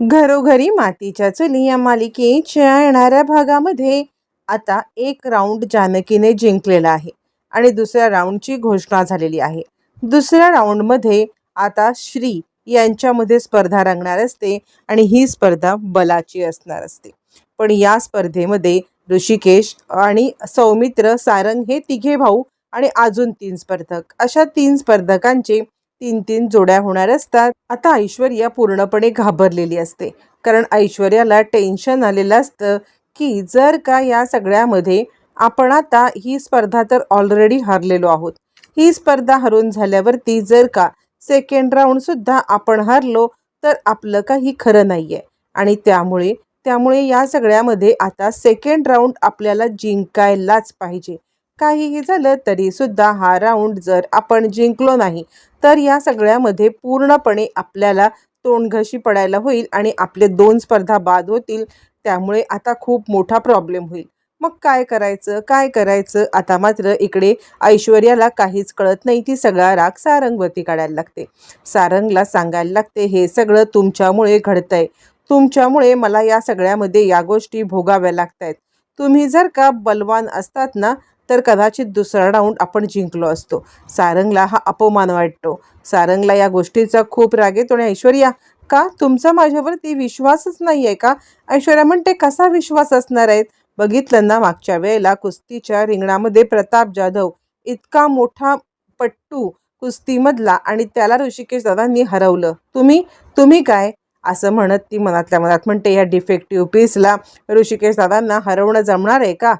घरोघरी मातीच्या चुली या मालिकेच्या येणाऱ्या भागामध्ये आता एक राऊंड जानकीने जिंकलेला आहे आणि दुसऱ्या राऊंडची घोषणा झालेली आहे. दुसऱ्या राऊंडमध्ये आता श्री यांच्यामध्ये स्पर्धा रंगणार असते आणि ही स्पर्धा बलाची असणार असते. पण या स्पर्धेमध्ये ऋषिकेश आणि सौमित्र सारंग हे तिघे भाऊ आणि अजून तीन स्पर्धक. अशा तीन स्पर्धकांचे तीन तीन जोड्या होणार असतात. आता ऐश्वर्या पूर्णपणे घाबरलेली असते. कारण ऐश्वर्याला टेन्शन आलेलं असतं की जर का या सगळ्यामध्ये आपण आता ही स्पर्धा तर ऑलरेडी हरलेलो आहोत. ही स्पर्धा हरून झाल्यावरती जर का सेकंड राऊंडसुद्धा आपण हरलो तर आपलं काही खरं नाही आहे आणि त्यामुळे त्यामुळे या सगळ्यामध्ये आता सेकंड राऊंड आपल्याला जिंकायलाच पाहिजे. काहीही झालं तरी सुद्धा हा राऊंड जर आपण जिंकलो नाही तर या सगळ्यामध्ये पूर्णपणे आपल्याला तोंडघशी पडायला होईल आणि आपले दोन स्पर्धा बाद होतील. त्यामुळे आता खूप मोठा प्रॉब्लेम होईल. मग काय करायचं? काय करायचं? आता मात्र इकडे ऐश्वर्याला काहीच कळत नाही. ती सगळा राग सारंगवरती काढायला लागते. सारंगला सांगायला लागते हे सगळं तुमच्यामुळे घडतंय. तुमच्यामुळे मला या सगळ्यामध्ये या गोष्टी भोगाव्या लागत आहेत तुम्ही जर का बलवान असतात ना तर कदाचित दुसरा राऊंड आपण जिंकलो असतो. सारंगला हा अपमान वाटतो. सारंगला या गोष्टीचा खूप राग येतो आणि ऐश्वर्या का? तुमचा माझ्यावरती विश्वासच नाही आहे का? ऐश्वर्या म्हणते कसा विश्वास असणार आहेत? बघितलं ना मागच्या वेळेला कुस्तीच्या रिंगणामध्ये प्रताप जाधव इतका मोठा पट्टू कुस्तीमधला आणि त्याला ऋषिकेश दादांनी हरवलं. तुम्ही? तुम्ही काय? असं म्हणत ती मनातल्या मनात म्हणते या डिफेक्टिव्ह पीसला ऋषिकेश दादांना हरवणं जमणार आहे का?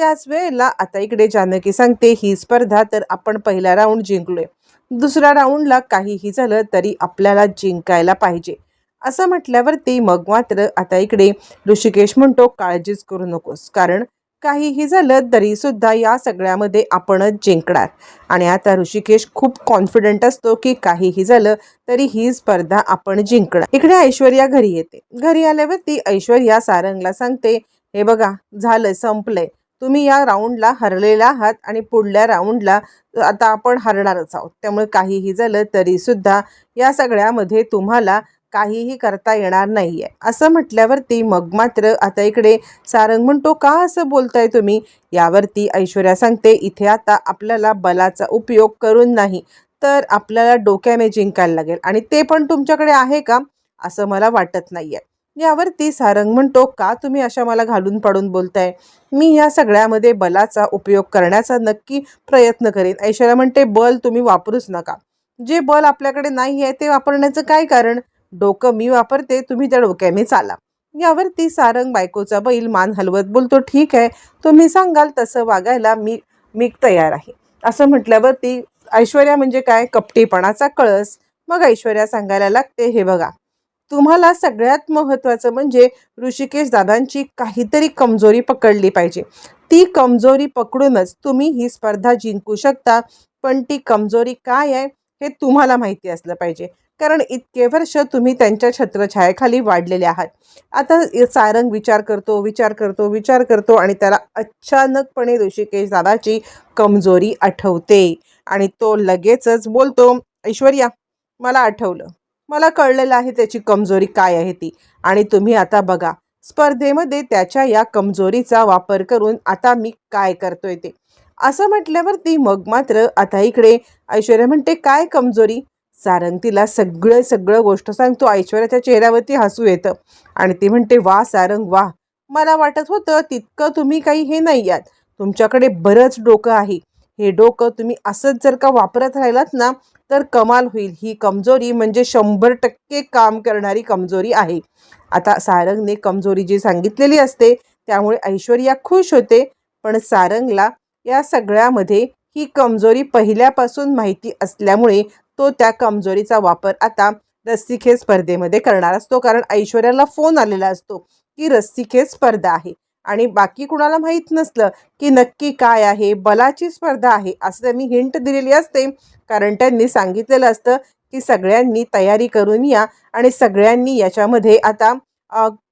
त्याच वेळेला आता इकडे जानकी सांगते ही स्पर्धा तर आपण पहिला राऊंड जिंकलोय. दुसऱ्या राऊंडला काहीही झालं तरी आपल्याला जिंकायला पाहिजे. असं म्हटल्यावरती मग मात्र आता इकडे ऋषिकेश म्हणतो काळजीच करू नकोस. कारण काहीही झालं तरी सुद्धा या सगळ्यामध्ये आपणच जिंकणार. आणि आता ऋषिकेश खूप कॉन्फिडंट असतो की काहीही झालं तरी ही स्पर्धा आपण जिंकणार. इकडे ऐश्वर्या घरी येते. घरी आल्यावरती ऐश्वर्या सारंगला सांगते हे बघा झालं संपलंय. तुम्ही या राऊंडला हरलेला आहात आणि पुढल्या राऊंडला आता आपण हरणारच आहोत. त्यामुळे काहीही झालं तरीसुद्धा या सगळ्यामध्ये तुम्हाला काहीही करता येणार नाही आहे असं म्हटल्यावरती मग मात्र आता इकडे सारंग म्हणतो का असं बोलताय तुम्ही? यावरती ऐश्वर्या सांगते इथे आता आपल्याला बलाचा उपयोग करून नाही तर आपल्याला डोक्याने जिंकायला लागेल आणि ते पण तुमच्याकडे आहे का? असं मला वाटत नाही आहे यावरती सारंग म्हणतो का तुम्ही अशा मला घालून पाडून बोलताय? मी या सगळ्यामध्ये बलाचा उपयोग करण्याचा नक्की प्रयत्न करेन. ऐश्वर्या म्हणते बल तुम्ही वापरूच नका. जे बल आपल्याकडे नाही आहे ते वापरण्याचं काय कारण? डोकं मी वापरते तुम्ही त्या डोक्याने चाला. यावरती सारंग बायकोचा बैल मान हलवत बोलतो ठीक आहे तुम्ही सांगाल तसं वागायला मी मी तयार आहे. असं म्हटल्यावरती ऐश्वर्या म्हणजे काय? कपटीपणाचा कळस. मग ऐश्वर्या सांगायला लागते हे बघा तुम्हाला सगळ्यात महत्त्वाचं म्हणजे ऋषिकेश दादांची काहीतरी कमजोरी पकडली पाहिजे. ती कमजोरी पकडूनच तुम्ही ही स्पर्धा जिंकू शकता पण ती कमजोरी काय आहे हे तुम्हाला माहिती असलं पाहिजे. कारण इतके वर्ष तुम्ही त्यांच्या छत्रछायाखाली वाढलेले आहात. आता सारंग विचार करतो विचार करतो विचार करतो आणि त्याला अचानकपणे ऋषिकेश दादाची कमजोरी आठवते. आणि तो लगेचच बोलतो ऐश्वर्या मला आठवलं. मला कळलेलं आहे त्याची कमजोरी काय आहे ती. आणि तुम्ही आता बघा स्पर्धेमध्ये त्याच्या या कमजोरीचा वापर करून आता मी काय करतोय ते. असं म्हटल्यावरती मग मात्र आता इकडे ऐश्वर्या म्हणते काय कमजोरी? सारंग तिला सगळं सगळं गोष्ट सांगतो. ऐश्वर्याच्या चेहऱ्यावरती हसू येतं. आणि ती म्हणते वा सारंग वा. मला वाटत होतं तितकं तुम्ही काही हे नाही आहात. तुमच्याकडे बरंच डोकं आहे. हे डोकं तुम्ही असंच जर का वापरत राहिलात ना तर कमाल होईल. ही कमजोरी म्हणजे शंभर टक्के काम करणारी कमजोरी आहे. आता सारंगने कमजोरी जी सांगितलेली असते त्यामुळे ऐश्वर्या खुश होते पण सारंगला या सगळ्यामध्ये ही कमजोरी पहिल्यापासून माहिती असल्यामुळे तो त्या कमजोरीचा वापर आता रस्सीखेच स्पर्धेमध्ये करणार असतो. कारण ऐश्वर्याला फोन आलेला असतो की रस्सीखेच स्पर्धा आहे. आणि बाकी कुणाला माहीत नसलं की नक्की काय आहे बलाची स्पर्धा आहे असं त्यांनी हिंट दिलेली असते. कारण त्यांनी सांगितलेलं असतं की सगळ्यांनी तयारी करून या आणि सगळ्यांनी याच्यामध्ये आता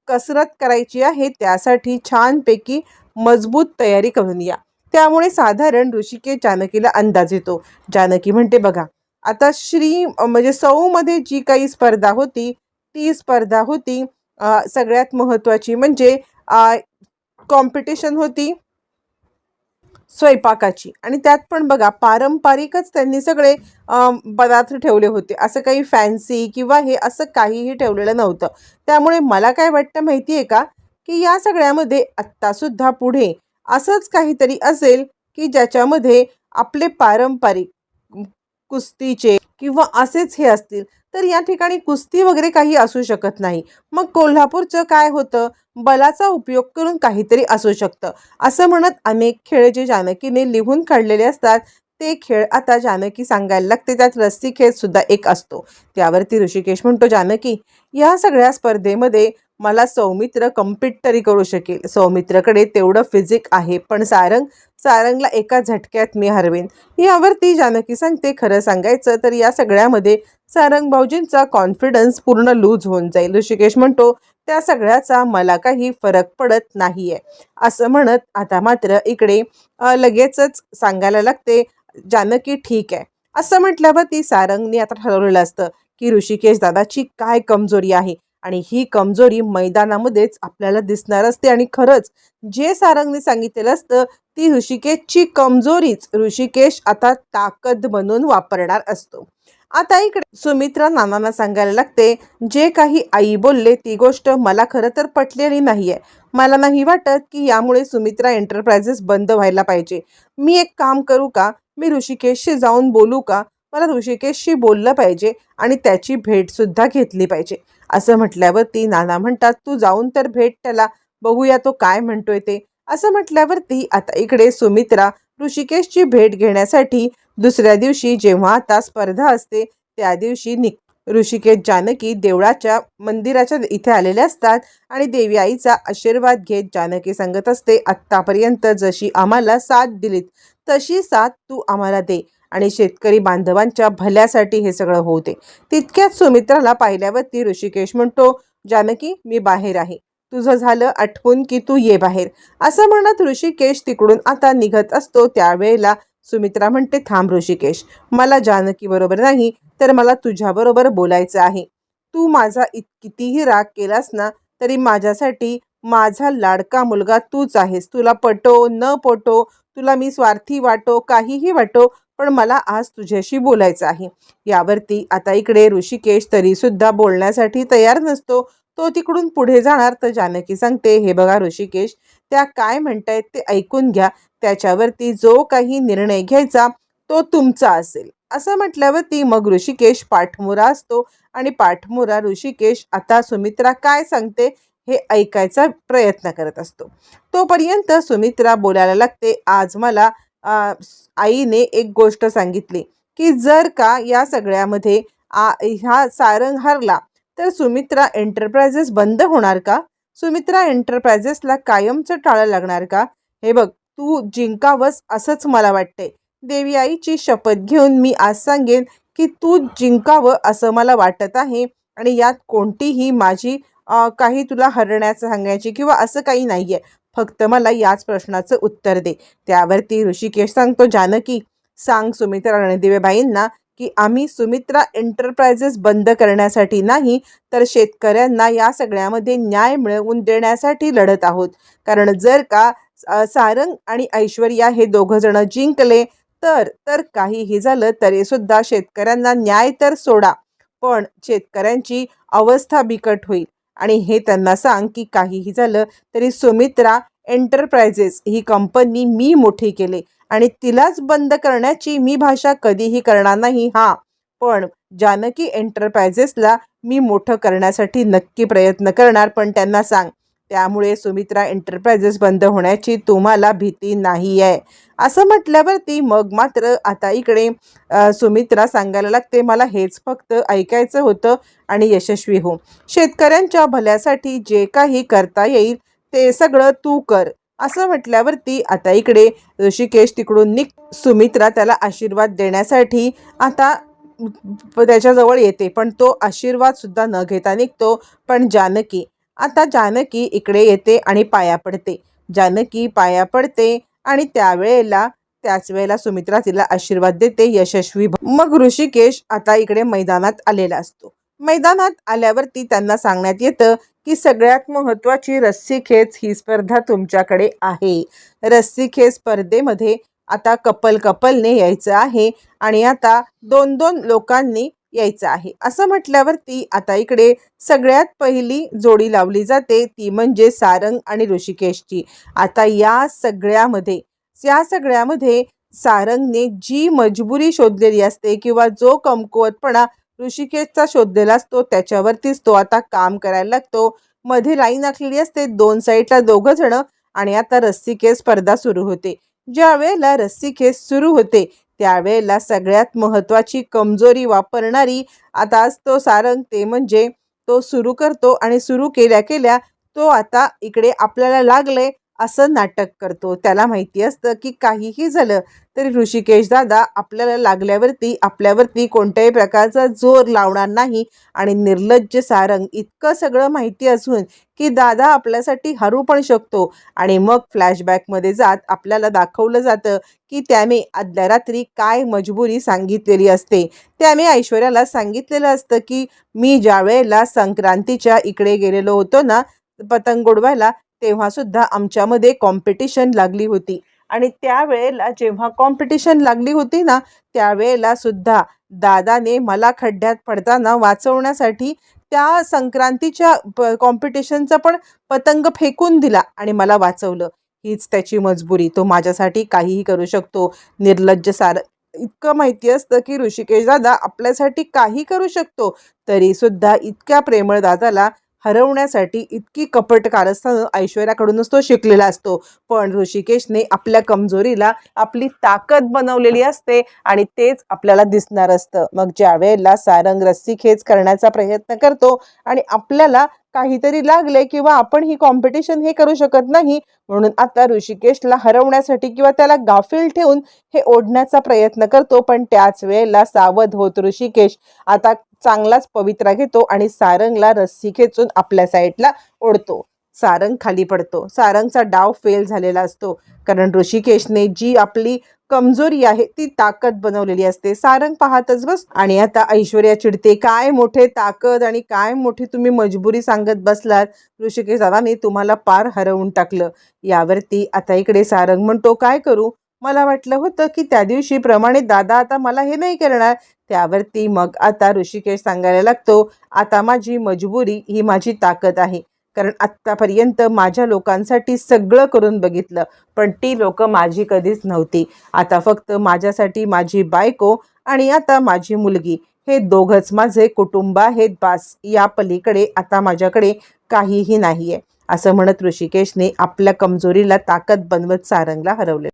कसरत करायची आहे त्यासाठी छानपैकी मजबूत तयारी करून या. त्यामुळे साधारण ऋषिकेश जानकीला अंदाज येतो. जानकी म्हणते बघा आता श्री म्हणजे सौमध्ये जी काही स्पर्धा होती ती स्पर्धा होती सगळ्यात महत्त्वाची म्हणजे कॉम्पिटिशन होती. स्वयंपाकाची. आणि त्यात पण बघा पारंपरिकच त्यांनी सगळे पदार्थ ठेवले होते. असं काही फॅन्सी किंवा हे असं काहीही ठेवलेलं नव्हतं. त्यामुळे मला काय वाटतं माहिती आहे का? की या सगळ्यामध्ये आत्तासुद्धा पुढे असंच काहीतरी असेल की ज्याच्यामध्ये आपले पारंपरिक कुस्तीचे किंवा असेच हे असतील. तर या ठिकाणी कुस्ती वगैरे काही असू शकत नाही. मग कोल्हापूरचं काय होतं? बलाचा उपयोग करून काहीतरी असू शकतं. असं म्हणत अनेक खेळ जे जानकीने लिहून काढलेले असतात ते खेळ आता जानकी सांगायला लागते. त्यात रस्सी खेळ सुद्धा एक असतो. त्यावरती ऋषिकेश म्हणतो जानकी या सगळ्या स्पर्धेमध्ये मला सौमित्र कम्पीट तरी करू शकेल. सौमित्रकडे तेवढं फिजिक आहे पण सारंग सारंगला एका झटक्यात मी हरवेन. यावरती जानकी सांगते खरं सांगायचं तर या सगळ्यामध्ये सारंग भाऊजींचा कॉन्फिडन्स पूर्ण लूज होऊन जाईल. ऋषिकेश म्हणतो त्या सगळ्याचा मला काही फरक पडत नाही आहे असं म्हणत आता मात्र इकडे लगेचच सांगायला लागते जानकी ठीक आहे. असं म्हटल्यावर ती सारंगने आता ठरवलेलं असतं की ऋषिकेश दादाची काय कमजोरी आहे आणि ही कमजोरी मैदानामध्येच आपल्याला दिसणार असते. आणि खरंच जे सारंगने सांगितलेलं असतं ती ऋषिकेशची कमजोरीच ऋषिकेश आता ताकद म्हणून वापरणार असतो. आता इकडे सुमित्रा नानांना सांगायला लागते जे काही आई बोलले ती गोष्ट मला खरं तर पटलेली नाही आहे मला नाही वाटत की यामुळे सुमित्रा एंटरप्राइजेस बंद व्हायला पाहिजे. मी एक काम करू का? मी ऋषिकेशशी जाऊन बोलू का? मला ऋषिकेशशी बोललं पाहिजे आणि त्याची भेटसुद्धा घेतली पाहिजे. असं म्हटल्यावर ती नाना म्हणतात तू जाऊन तर भेट त्याला. बघूया तो काय म्हणतोय ते. असं म्हटल्यावरती आता इकडे सुमित्रा ऋषिकेशची भेट घेण्यासाठी दुसऱ्या दिवशी जेव्हा आता स्पर्धा असते त्या दिवशी निक ऋषिकेश जानकी देवळाच्या मंदिराच्या इथे आलेले असतात आणि देवी आईचा आशीर्वाद घेत जानकी सांगत असते आत्तापर्यंत जशी आम्हाला साथ दिलीत तशी साथ तू आम्हाला दे आणि शेतकरी बांधवांच्या भल्यासाठी हे सगळं होते तितक्यात सुमित्राला पाहिल्यावरती ऋषिकेश म्हणतो जानकी मी बाहेर आहे. तुझं झालं आठवून की तू ये बाहेर. असं म्हणत ऋषिकेश तिकडून आता निघत असतो. त्यावेळेला सुमित्रा म्हणते थांब ऋषिकेश. मला जानकी बरोबर नाही तर मला तुझ्याबरोबर बोलायचं आहे. तू माझा इत कितीही राग केलास ना तरी माझ्यासाठी माझा लाडका मुलगा तूच आहेस. तुला पटो न पटो तुला मी स्वार्थी वाटो काहीही वाटो पण मला आज तुझ्याशी बोलायचं आहे. यावरती आता इकडे ऋषिकेश तरीसुद्धा बोलण्यासाठी तयार नसतो. तो तिकडून पुढे जाणार तर जानकी सांगते हे बघा ऋषिकेश त्या काय म्हणतायत ते ऐकून घ्या. त्याच्यावरती जो काही निर्णय घ्यायचा तो तुमचा असेल. असं म्हटल्यावरती मग ऋषिकेश पाठमुरा असतो. आणि पाठमुरा ऋषिकेश आता सुमित्रा काय सांगते हे ऐकायचा प्रयत्न करत असतो. तोपर्यंत सुमित्रा बोलायला लागते आज मला आईने एक गोष्ट सांगितली की जर का या सगळ्यामध्ये आ ह्या सारंग हरला तर सुमित्रा एंटरप्रायझेस बंद होणार का? सुमित्रा एंटरप्रायझेसला कायमचं टाळं लागणार का? हे बघ तू जिंकावंस असंच मला वाटते देवी आईची शपथ घेऊन मी आज सांगेन की तू जिंकावं असं मला वाटत आहे आणि यात कोणतीही माझी काही तुला हरण्याचं सांगायची किंवा असं काही नाही आहे फक्त मला याच प्रश्नाचं उत्तर दे. त्यावरती ऋषिकेश सांगतो जानकी. सांग सुमित्रा रणदिवेबाईंना की आम्ही सुमित्रा एंटरप्राइजेस बंद करण्यासाठी नाही तर शेतकऱ्यांना या सगळ्यामध्ये न्याय मिळवून देण्यासाठी लढत आहोत. कारण जर का सारंग आणि ऐश्वर्या हे दोघंजणं जिंकले तर तर काहीही झालं तरीसुद्धा शेतकऱ्यांना न्याय तर सोडा पण शेतकऱ्यांची अवस्था बिकट होईल. आणि हे त्यांना सांग की काहीही झालं तरी सुमित्रा एंटरप्राइजेस ही कंपनी मी मोठी केले. आणि तिलाच बंद करण्याची मी भाषा कधीही करणार नाही हा. पण जानकी एंटरप्रायझेसला मी मोठं करण्यासाठी नक्की प्रयत्न करणार पण त्यांना सांग. त्यामुळे सुमित्रा एंटरप्रायझेस बंद होण्याची तुम्हाला भीती नाही आहे असं म्हटल्यावरती मग मात्र आता इकडे सुमित्रा सांगायला लागते मला हेच फक्त ऐकायचं होतं आणि यशस्वी हो. शेतकऱ्यांच्या भल्यासाठी जे काही करता येईल ते सगळं तू कर. असं म्हटल्यावरती आता इकडे ऋषिकेश तिकडून निघ सुमित्रा त्याला आशीर्वाद देण्यासाठी आता त्याच्याजवळ येते पण तो आशीर्वादसुद्धा न घेता निघतो पण जानकी आता जानकी इकडे येते आणि पाया पडते. जानकी पाया पडते आणि त्यावेळेला त्याच वेळेला सुमित्रा तिला आशीर्वाद देते यशस्वी भ- मग ऋषिकेश आता इकडे मैदानात आलेला असतो. मैदानात आल्यावरती त्यांना सांगण्यात येतं की सगळ्यात महत्त्वाची रस्सीखेच ही स्पर्धा तुमच्याकडे आहे. रस्सीखेच स्पर्धेमध्ये आता कपल कपलने यायचं आहे आणि आता दोन दोन लोकांनी यायचं आहे. असं म्हटल्यावरती आता इकडे सगळ्यात पहिली जोडी लावली जाते ती म्हणजे सारंग आणि ऋषिकेशची. आता या सगळ्यामध्ये या सगळ्यामध्ये सारंगने जी मजबुरी शोधलेली असते किंवा जो कमकुवतपणा ऋषिकेशचा शोधलेला असतो त्याच्यावरतीच तो आता काम करायला लागतो. मध्ये लाईन आखलेली असते दोन साईडला दोघं जण आणि आता रस्सी केस स्पर्धा सुरू होते. ज्या वेळेला केस सुरू होते त्यावेळेला सगळ्यात महत्त्वाची कमजोरी वापरणारी आता तो सारंग ते म्हणजे तो सुरू करतो आणि सुरू केल्या केल्या तो आता इकडे आपल्याला लागले. असं नाटक करतो. त्याला माहिती असतं की काहीही झालं तरी ऋषिकेश दादा आपल्याला लागल्यावरती आपल्यावरती कोणत्याही प्रकारचा जोर लावणार नाही आणि निर्लज्ज सारंग इतकं सगळं माहिती असून की दादा आपल्यासाठी हरू पण शकतो आणि मग फ्लॅशबॅकमध्ये जात आपल्याला दाखवलं जातं की त्याने आदल्या रात्री काय मजबुरी सांगितलेली असते. त्याने ऐश्वर्याला सांगितलेलं असतं की मी ज्या वेळेला संक्रांतीच्या इकडे गेलेलो होतो ना पतंग उडवायला तेव्हा सुद्धा आमच्यामध्ये कॉम्पिटिशन लागली होती. आणि त्यावेळेला जेव्हा कॉम्पिटिशन लागली होती ना त्यावेळेला सुद्धा दादाने मला खड्ड्यात पडताना वाचवण्यासाठी त्या संक्रांतीच्या प कॉम्पिटिशनचा पण पतंग फेकून दिला आणि मला वाचवलं. हीच त्याची मजबुरी. तो माझ्यासाठी काहीही करू शकतो. निर्लज्ज सार इतकं माहिती असतं की ऋषिकेश दादा आपल्यासाठी काही करू शकतो. तरीसुद्धा इतक्या प्रेमळ दादाला हरवण्यासाठी इतकी कपट कारस्थानं ऐश्वर्याकडूनच तो शिकलेला असतो. पण ऋषिकेशने आपल्या कमजोरीला आपली ताकद बनवलेली असते आणि तेच आपल्याला दिसणार असतं. मग ज्या वेळेला सारंग रस्सी खेच करण्याचा प्रयत्न करतो आणि आपल्याला काहीतरी लागले किंवा आपण ही कॉम्पिटिशन हे करू शकत नाही म्हणून आता ऋषिकेशला हरवण्यासाठी किंवा त्याला गाफील ठेवून हे ओढण्याचा प्रयत्न करतो पण त्याच वेळेला सावध होत ऋषिकेश. आता चांगलाच पवित्रा घेतो आणि सारंगला रस्सी खेचून आपल्या साईडला ओढतो. सारंग खाली पडतो. सारंगचा डाव फेल झालेला असतो. कारण ऋषिकेशने जी आपली कमजोरी आहे ती ताकद बनवलेली असते. सारंग पाहतच बस. आणि आता ऐश्वर्या चिडते काय मोठे ताकद आणि काय मोठी तुम्ही मजबुरी सांगत बसलात? ऋषिकेश दादा मी तुम्हाला पार हरवून टाकलं. यावरती आता इकडे सारंग म्हणतो काय करू? मला वाटलं होतं की त्या दिवशी प्रमाणे दादा आता मला हे नाही करणार. त्यावरती मग आता ऋषिकेश सांगायला लागतो आता माझी मजबुरी ही माझी ताकद आहे. कारण आत्तापर्यंत माझ्या लोकांसाठी सगळं करून बघितलं पण ती लोक माझी कधीच नव्हती. आता फक्त माझ्यासाठी माझी बायको आणि आता माझी मुलगी. हे दोघंच माझे कुटुंब आहेत बास. या पलीकडे आता माझ्याकडे काहीही नाही आहे असं म्हणत ऋषिकेशने आपल्या कमजोरीला ताकद बनवत सारंगला हरवले.